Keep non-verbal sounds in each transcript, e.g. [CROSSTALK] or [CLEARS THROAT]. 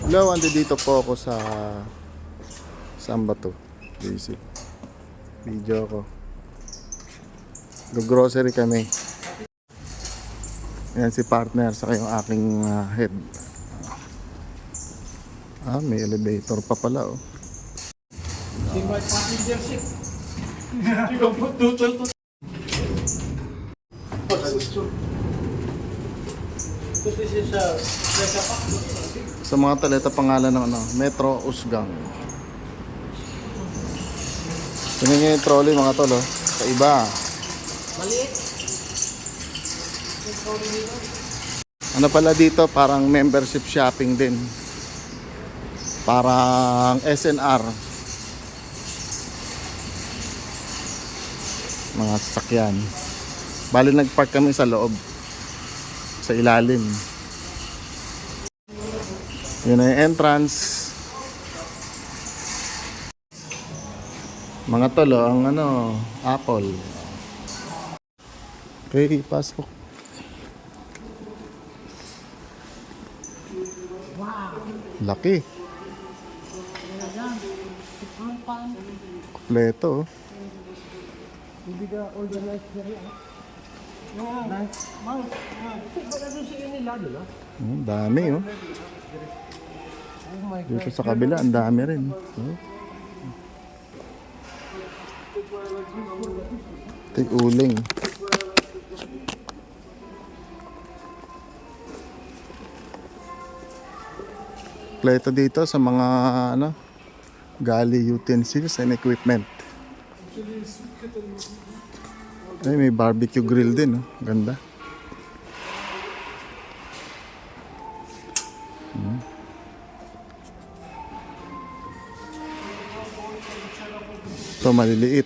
Hello, ando dito po ako sa saan ba to? Video ko. Go-grocery kami. Ayan si partner sa yung aking ah, head. Ah, may elevator pa pala oh. In my passenger two. Sa mga taleta pangalan ng ano, Metro Usgang. Tingnan nyo yung trolley mga tol oh. Sa iba. Maliit. Ano pala dito, parang membership shopping din. Parang SNR. Mga sasakyan. Bali nagpark kami sa loob. Sa ilalim. Yun yung entrance. Mga tolo, ang ano, Apple. Okay, pasok. Laki. Kompleto. oh. Hindi ka organized na rin. Hmm, dami oh. Dito sa kabila, ang dami rin. Oh. Ito yung uling. Kompleto dito sa mga ano, gali utensils and equipment. Ay, may barbecue grill din, oh. Ganda. Ito maliliit.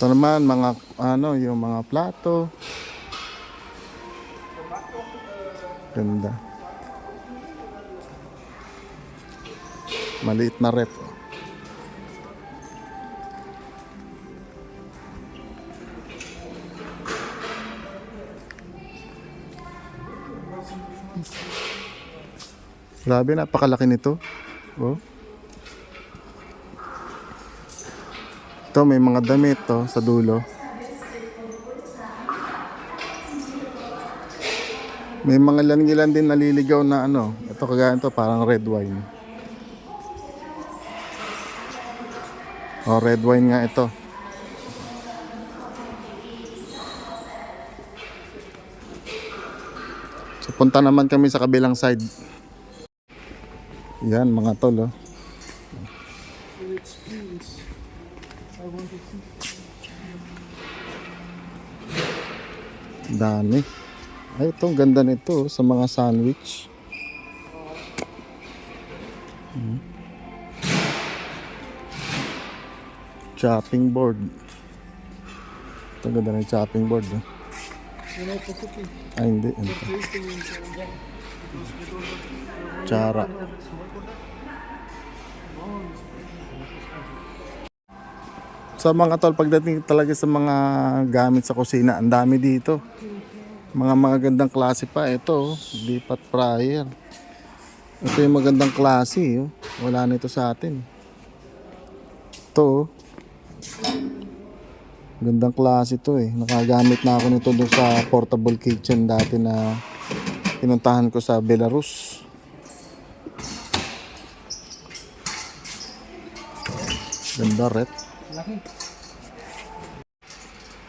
Ito naman mga ano, yung mga plato. Ganda. Maliit na ref. Grabe, napakalaki nito. Oh. Ito, may mga damit to sa dulo. May mga langilan din naliligaw na ano. Ito kagaya ito, parang red wine. Oh, red wine nga ito. So, punta naman kami sa kabilang side. Yan, mga tol, oh. Dami. Ay, ito, ang ganda nito oh, sa mga sandwich. Hmm. Chopping board. Ito, ang ganda ng chopping board. Oh. Ay, hindi. Ito. Tsara. Sa mga tol, pagdating talaga sa mga gamit sa kusina, ang dami dito. Mga magagandang klase pa. Ito, oh, lipat fryer. Ito yung magandang klase. Oh. Wala nito sa atin. Ito, oh. Gandang klase to eh. Nakagamit na ako nito doon sa portable kitchen dati na pinuntahan ko sa Belarus. Ganda. Laki.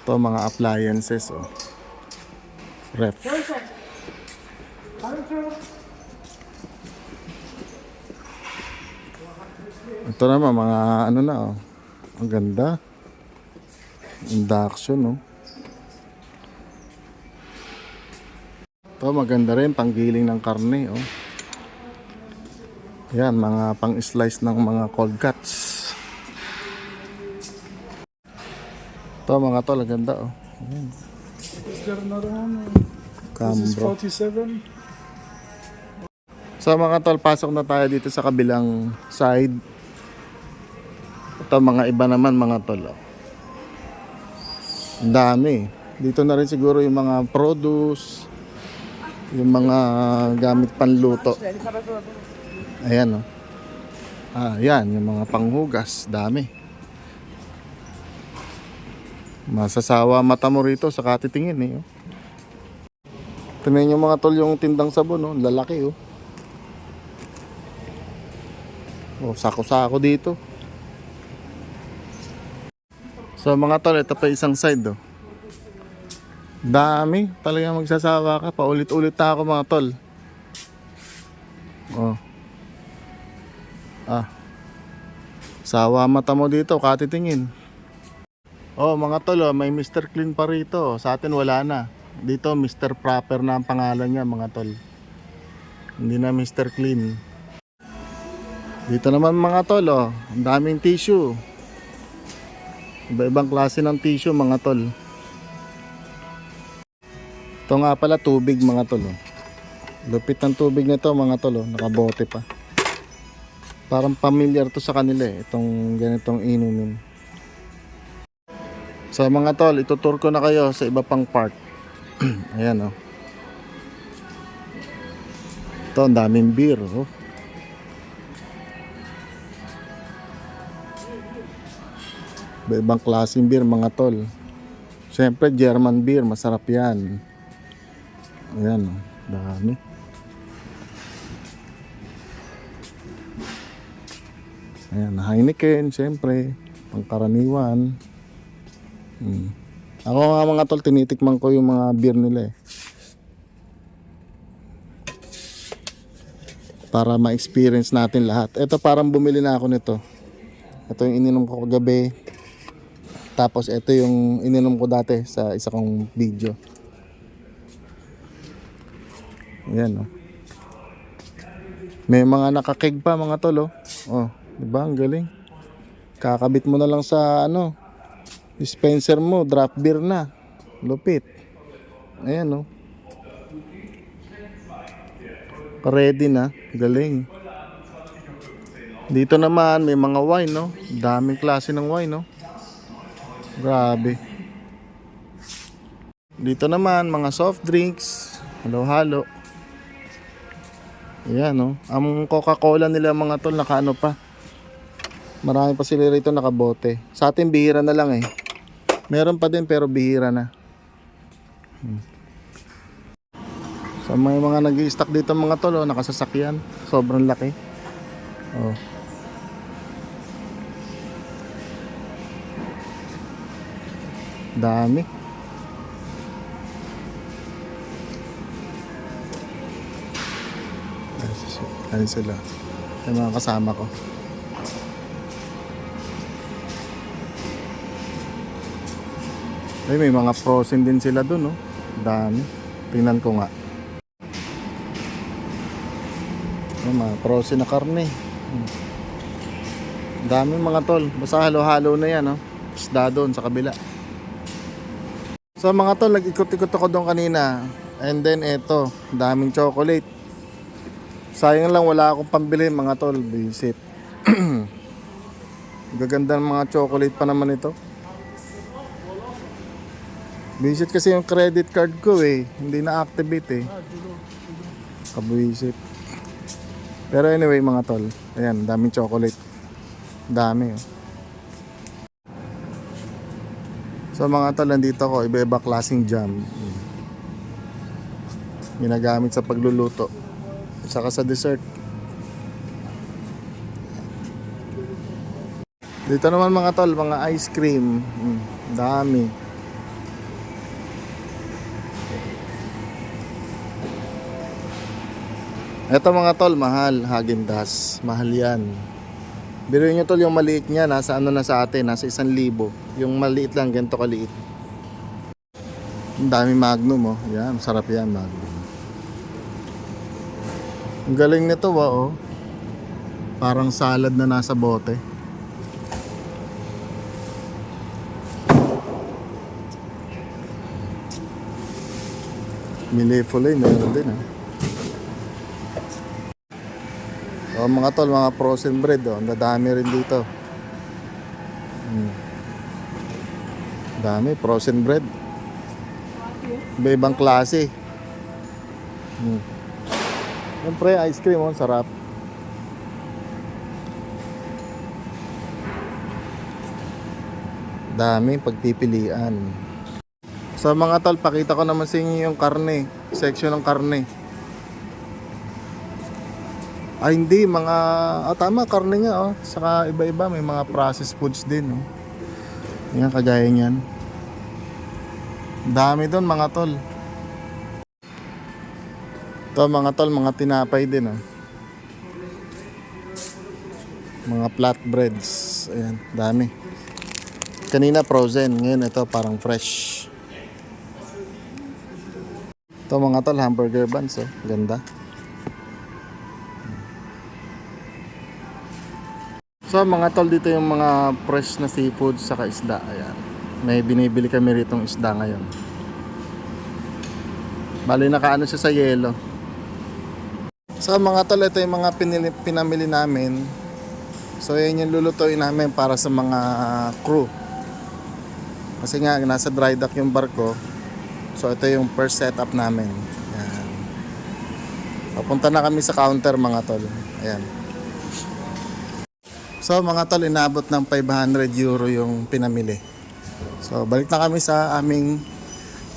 Ito mga appliances oh. Ref. Ito naman mga ano na oh. Ang ganda. Induction oh. Ito maganda rin panggiling ng karne oh. Yan mga pang-slice ng mga cold cuts. Ito mga tol, ang ganda oh. Ayan. Is there another one? This is Cambro. 47. So mga tol, pasok na tayo dito sa kabilang side. Ito mga iba naman mga tol. oh. Ang dami. Dito na rin siguro yung mga produce. Yung mga gamit panluto. Ayan oh. Ah, yan, yung mga panghugas, dami. Masasawa mata mo rito sa katitingin eh. Oh. Tingnan yung mga tol yung tindang sabon, oh. lalaki oh. Oh, sako-sako dito. So mga tol, ito pa isang side oh. Dami, talaga magsasawa ka. Paulit-ulit na ako mga tol. Oh. Ah. Sawa mata mo dito, katitingin. Oh, mga tol, oh, may Mr. Clean pa rito. Sa atin wala na. Dito, Mr. Proper na ang pangalan niya, mga tol. Hindi na Mr. Clean. Dito naman mga tol, oh, ang daming tissue. Iba-ibang klase ng tissue, mga tol. Ito nga pala tubig, mga tol. Oh. Lupit ng tubig nito, mga tol. Oh. Nakabote pa. Parang familiar to sa kanila eh, itong ganitong inumin. So mga tol, itutur ko na kayo sa iba pang part. [CLEARS THROAT] Ayan oh. Ito, ang daming beer. Oh. Iba-ibang klaseng beer mga tol. Siyempre, German beer, masarap yan. Ayan, oh. dami. Ayan, Heineken, siyempre, pangkaraniwan. Hmm. Ako nga mga tol, tinitikman ko yung mga beer nila eh. Para ma-experience natin lahat. Ito parang bumili na ako nito. Ito yung ininom ko kagabi. Tapos ito yung ininom ko dati sa isa kong video. Ayan oh. May mga nakakeg pa mga tol oh. Oh, di ba? Ang galing. Kakabit mo na lang sa ano, dispenser mo, draft beer na. Lupit. Ayan oh. Ready na. Galing. Dito naman may mga wine no. Daming klase ng wine no. Grabe. Dito naman mga soft drinks, halo-halo. Ayan no. Ang Coca-Cola nila mga tol nakaano pa. Marami pa sila rito nakabote. Sa atin bihira na lang eh. Meron pa din pero bihira na. Hmm. Sa may mga nag stock dito mga tol, oh, nakasasakyan. Sobrang laki. Oh. Dami. Ayun sila. Yung mga kasama ko. Ay, may mga frozen din sila dun, oh. Dami. Tingnan ko nga. Ay, mga frozen na karne. Hmm. Dami mga tol. Basta halo-halo na yan, oh. Isda doon sa kabila. So mga tol, nag-ikot-ikot ako doon kanina. And then eto, daming chocolate. Sayang lang wala akong pambili mga tol, visit. [CLEARS THROAT] Gaganda ng mga chocolate pa naman ito. Visit kasi yung credit card ko eh, hindi na-activate eh. Kabuisit. Pero anyway mga tol, ayan, daming chocolate. Dami oh. So mga tol, nandito ako, iba-iba klaseng jam. Ginagamit sa pagluluto. Saka sa dessert. Dito naman mga tol, mga ice cream. Mm, dami. Ito mga tol, mahal. Hagendas. Mahal yan. Biro nyo tol, yung maliit niya, nasa ano na sa atin, nasa isang libo. Yung maliit lang, ganito kaliit. Ang dami magnum oh. Yan, sarap yan magnum. Ang galing nito ba oh. Parang salad na nasa bote. Milefulay, meron din ah. Oh, mga tol, mga frozen bread oh. Ang dadami rin dito. Hmm. Dami, frozen bread. Iba ibang klase. Hmm. Siyempre, ice cream, oh, sarap. Dami pagpipilian. Sa mga tol, pakita ko naman sa inyo yung karne. Section ng karne. Ay hindi, mga... Ah, tama, karne nga oh. Saka iba-iba, may mga processed foods din. Oh. Yan, kagaya niyan. Dami doon mga tol. Ito mga tol, mga tinapay din oh. Mga flatbreads. Ayan, dami. Kanina frozen, ngayon ito parang fresh. Ito mga tol, hamburger buns oh. Ganda. So mga tol, dito yung mga fresh na seafood sa isda. Ayan. May binibili kami ritong isda ngayon. Bali nakaano siya sa yelo. So mga tol, ito yung mga pinili, pinamili namin. So yan yung lulutuin namin para sa mga crew. Kasi nga nasa dry dock yung barko. So ito yung first setup namin. Ayan. Papunta na kami sa counter mga tol. Ayan. So mga tol, inabot ng 500 euro yung pinamili. So balik na kami sa aming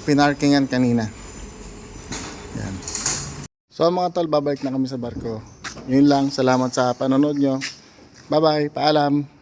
pinarkingan kanina. So mga tol, babalik na kami sa barko. Yun lang, salamat sa panonood nyo. Bye bye, paalam.